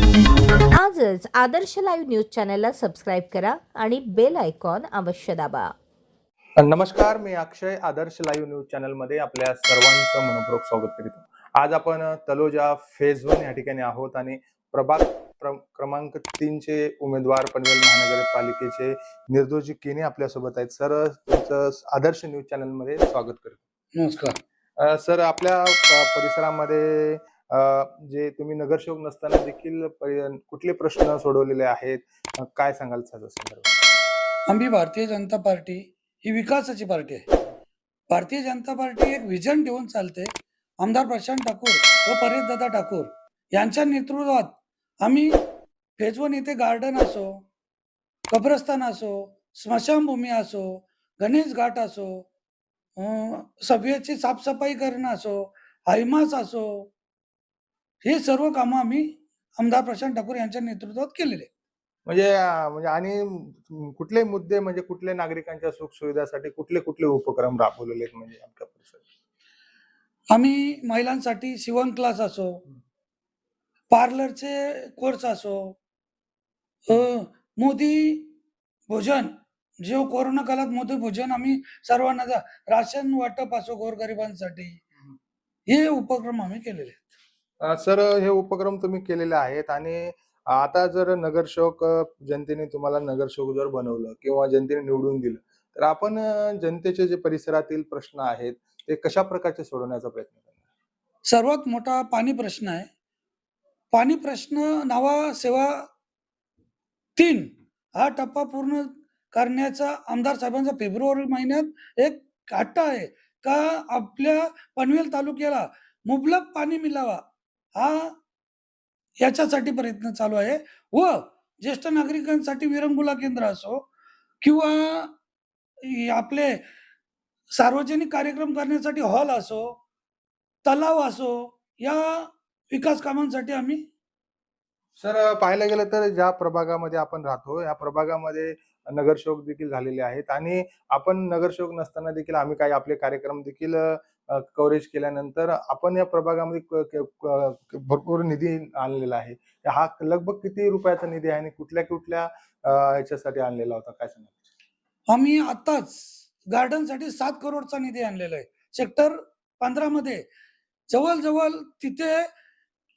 आजच आदर्श live news चॅनलला subscribe करा आणि बेल आयकॉन अवश्य दाबा. नमस्कार मी अक्षय आदर्श लाईव्ह न्यूज चॅनलमध्ये आपल्या सर्वांचं मनपूर्वक स्वागत करीतो आज आपण तलोजा फेज वन या ठिकाणी आहोत आणि प्रभाग प्र- क्रमांक तीनचे उमेदवार पनवेल महानगरपालिकेचे निर्दोजी केने आपल्यासोबत आहेत. सर तुमचं आदर्श न्यूज चॅनलमध्ये स्वागत करतो नमस्कार. सर आपल्या परिसरामध्ये जे तुम्ही नगरसेवक नसताना देखील कुठले प्रश्न सोडवलेले आहेत? काय सांगाल संदर्भात? आम्ही भारतीय जनता पार्टी ही विकासाची पार्टी आहे. भारतीय जनता पार्टी एक विजन ठेवून चालते. आमदार प्रशांत ठाकूर व परेशदादा ठाकूर यांच्या नेतृत्वात आम्ही फेजवन येथे गार्डन असो कब्रस्तान असो स्मशानभूमी असो गणेश घाट असो सभेची साफसफाई करणं असो हैमास असो हे सर्व कामं आम्ही आमदार प्रशांत ठाकूर यांच्या नेतृत्वात केलेले. म्हणजे म्हणजे आणि कुठले मुद्दे म्हणजे कुठले नागरिकांच्या सुख सुविधासाठी कुठले कुठले उपक्रम राबवलेले आहेत म्हणजे आमच्या परिसरात आम्ही महिलांसाठी शिवण क्लास असो पार्लरचे कोर्स असो मोदी भोजन जे कोरोना काळात मोदी भोजन आम्ही सर्वांना राशन वाटप असो गोरगरिबांसाठी हे उपक्रम आम्ही केलेले आहेत. सर हे उपक्रम तुम्ही केलेले आहेत आणि आता जर नगरसेवक जनतेने तुम्हाला नगरसेवक जर बनवलं किंवा जनतेने निवडून दिलं तर आपण जनतेचे जे परिसरातील प्रश्न आहेत ते कशा प्रकारचे सोडवण्याचा प्रयत्न करणार? सर्वात मोठा पाणी प्रश्न आहे. पाणी प्रश्न नावा सेवा तीन हा टप्पा पूर्ण करण्याचा आमदार साहेबांचा फेब्रुवारी महिन्यात एक हट्ट आहे. का आपल्या पनवेल तालुक्याला मुबलक पाणी मिळावा? हा याच्यासाठी प्रयत्न चालू आहे. व ज्येष्ठ नागरिकांसाठी विरंगुला केंद्र असो किंवा आपले सार्वजनिक कार्यक्रम करण्यासाठी हॉल असो तलाव असो या विकास कामांसाठी आम्ही सर पाहायला गेलं तर ज्या प्रभागामध्ये आपण राहतो या प्रभागामध्ये नगरसेवक देखील झालेले आहेत आणि आपण नगरसेवक नसताना देखील आम्ही काही आपले कार्यक्रम देखील कव्हरेज केल्यानंतर आपण या प्रभागामध्ये भरपूर निधी आणलेला आहे. हा लगभग किती रुपयाचा निधी आहे आणि कुठल्या कुठल्या याच्यासाठी आणलेला होता? काय सांगा आम्ही आताच गार्डनसाठी सात करोडचा निधी आणलेला आहे. सेक्टर पंधरा मध्ये जवळजवळ तिथे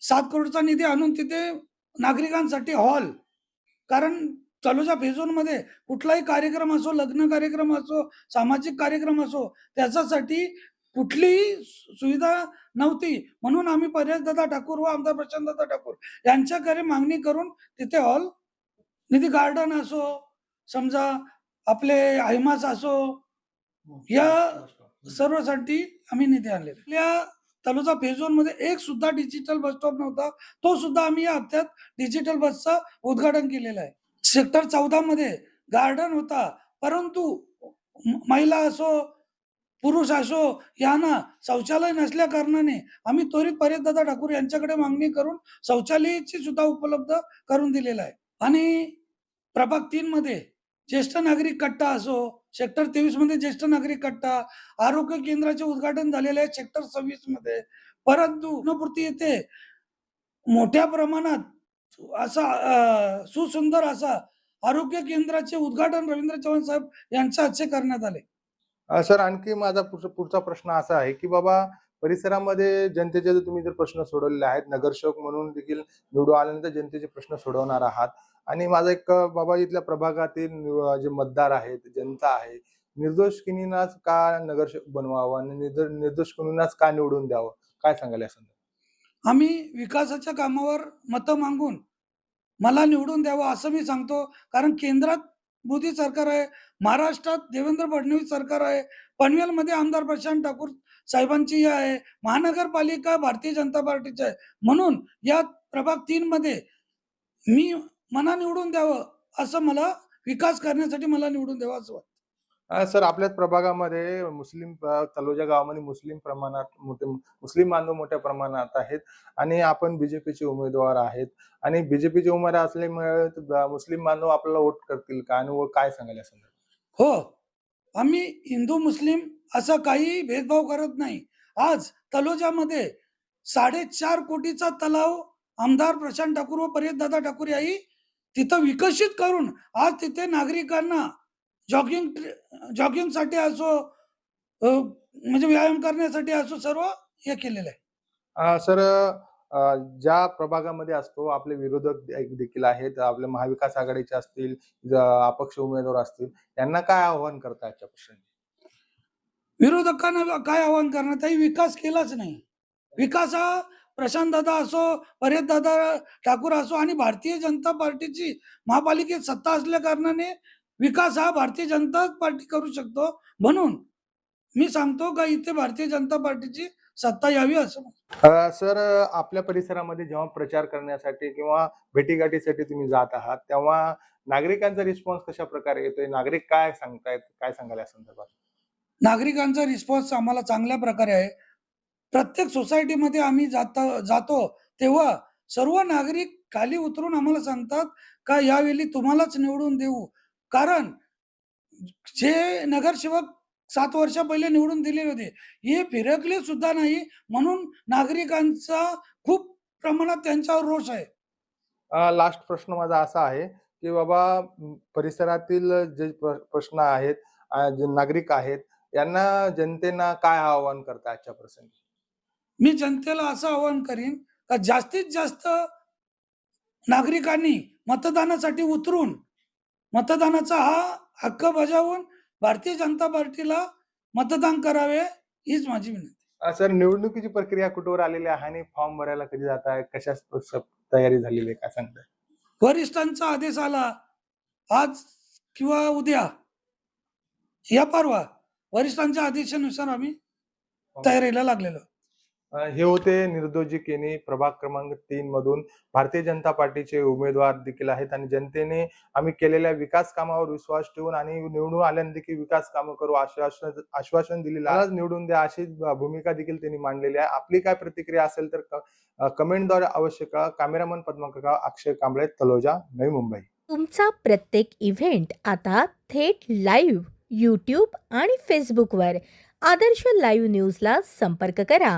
सात करोडचा निधी आणून तिथे नागरिकांसाठी हॉल कारण चालूच्या फेजोनमध्ये कुठलाही कार्यक्रम असो लग्न कार्यक्रम असो सामाजिक कार्यक्रम असो त्याच्यासाठी कुठलीही सु- सुविधा नव्हती. म्हणून आम्ही दादा ठाकूर व आमदार प्रशांतदादा ठाकूर यांच्याकडे मागणी करून तिथे हॉल निधी गार्डन असो समजा आपले आयमास असो या सर्वसाठी आम्ही निधी आणले आपल्या तलोजा फेजोनमध्ये एक सुद्धा डिजिटल बस स्टॉप नव्हता. तो सुद्धा आम्ही या हप्त्यात डिजिटल बसचं उद्घाटन केलेलं आहे. सेक्टर चौदा मध्ये गार्डन होता. परंतु महिला असो पुरुष असो यांना शौचालय नसल्या कारणाने आम्ही त्वरित परेशदादा ठाकूर यांच्याकडे मागणी करून शौचालयाची सुद्धा उपलब्ध करून दिलेला आहे. आणि प्रभाग तीन मध्ये ज्येष्ठ नागरिक कट्टा असो सेक्टर तेवीसमध्ये ज्येष्ठ नागरिक कट्टा आरोग्य केंद्राचे उद्घाटन झालेले आहे सेक्टर सव्वीसमध्ये. परंतु पुनपूर्ती येथे मोठ्या प्रमाणात असा सुसुंदर असा आरोग्य केंद्राचे उद्घाटन रवींद्र चव्हाण साहेब यांच्या हस्ते करण्यात आले. सर आणखी माझा पुढचा प्रश्न असा आहे की बाबा परिसरामध्ये जनतेचे जर तुम्ही जर प्रश्न सोडवलेले आहेत नगरसेवक म्हणून देखील निवडून आल्यानंतर जनतेचे प्रश्न सोडवणार आहात. आणि माझा एक बाबा इथल्या प्रभागातील जे मतदार आहेत जनता आहे निर्दोष किनीनाच का नगरसेवक बनवावं आणि निर्दो- निर्दोष किनीनाच का निवडून द्यावं? काय सांगायला संदर्भात? आम्ही विकासाच्या कामावर मतं मागून मला निवडून द्यावं असं मी सांगतो. कारण केंद्रात मोदी सरकार आहे महाराष्ट्रात देवेंद्र फडणवीस सरकार आहे पनवेलमध्ये आमदार प्रशांत ठाकूर साहेबांची ही आहे महानगरपालिका भारतीय जनता पार्टीची आहे. म्हणून या प्रभाग तीन मध्ये मी मना निवडून द्यावं असं मला विकास करण्यासाठी मला निवडून द्यावं असं वाटतं. अं, सर आपल्याच प्रभागामध्ये मुस्लिम अं, तलोजा गावामध्ये मुस्लिम प्रमाणात मोठे मुस्लिम बांधव मोठ्या प्रमाणात आहेत. आणि आपण बीजेपीचे उमेदवार आहेत. आणि बीजेपीचे उमेदवार असल्यामुळे मुस्लिम बांधव आपल्याला वोट करतील का? आणि व काय सांगाल या संदर्भात? हो. आम्ही हिंदू मुस्लिम असा काही भेदभाव करत नाही. आज तलोजामध्ये साडेचार कोटीचा तलाव आमदार प्रशांत ठाकूर व दादा ठाकूर याही तिथं विकसित करून आज तिथे नागरिकांना जॉगिंग जॉगिंगसाठी असो म्हणजे व्यायाम करण्यासाठी असो सर्व हे केलेलं आहे. सर ज्या प्रभागामध्ये असतो आपले विरोधक देखील आहेत आपले महाविकास आघाडीचे असतील अपक्ष उमेदवार असतील यांना काय आव्हान करता आजच्या प्रश्नी विरोधकांना काय आवाहन करणार? काही विकास केलाच नाही. विकास हा प्रशांत दादा असो परेश दादा ठाकूर असो आणि भारतीय जनता पार्टीची महापालिकेत सत्ता असल्या कारणाने विकास हा भारतीय जनता पार्टी करू शकतो म्हणून मी सांगतो का इथे भारतीय जनता पार्टीची सत्ता यावी असं. सर आपल्या परिसरामध्ये जेव्हा प्रचार करण्यासाठी किंवा भेटीगाठीसाठी तुम्ही जात आहात तेव्हा नागरिकांचा रिस्पॉन्स कशा प्रकारे येतोय? नागरिक काय सांगतायत? काय सांगाल या संदर्भात? नागरिकांचा रिस्पॉन्स आम्हाला चांगल्या प्रकारे आहे. प्रत्येक सोसायटीमध्ये आम्ही जाता जातो तेव्हा सर्व नागरिक खाली उतरून आम्हाला सांगतात का यावेळी तुम्हालाच निवडून देऊ कारण जे नगरसेवक सात वर्षा पहिले निवडून दिलेले होते हे फिरकले सुद्धा नाही. म्हणून नागरिकांचा खूप प्रमाणात त्यांच्यावर रोष आहे. लास्ट प्रश्न माझा असा आहे की बाबा परिसरातील जे प्र- प्रश्न आहेत जे नागरिक आहेत यांना जनतेना काय आवाहन करता आजच्या प्रसंगी? मी जनतेला असं आवाहन करीन का जास्तीत जास्त नागरिकांनी मतदानासाठी उतरून मतदानाचा हा हक्क बजावून भारतीय जनता पार्टीला मतदान करावे हीच माझी विनंती. सर निवडणुकीची प्रक्रिया कुठवर आलेली आहे आणि फॉर्म भरायला कधी जात आहे? कशा तयारी झालेली आहे? काय सांगताय वरिष्ठांचा आदेश आला. आज किंवा उद्या. या परवा. वरिष्ठांच्या आदेशानुसार आम्ही तयारीला लागलेलो. हे होते निर्दोजी केनी प्रभाग क्रमांक तीन मधून भारतीय जनता पार्टीचे उमेदवार देखील आहेत आणि जनतेने आम्ही केलेल्या विकास कामावर विश्वास ठेवून आणि निवडून आल्यानंतर देखील विकास कामं करू आश्वासन आश्वासन दिलेलं आज निवडून द्या अशी भूमिका देखील त्यांनी मांडलेली आहे. आपली काय प्रतिक्रिया असेल तर कमेंटद्वारे अवश्य कळा. कॅमेरामन पद्माकर अक्षय कांबळे तलोजा नवी मुंबई. तुमचा प्रत्येक इव्हेंट आता थेट लाईव्ह यूट्यूब आणि फेसबुकवर आदर्श लाईव्ह न्यूजला संपर्क करा.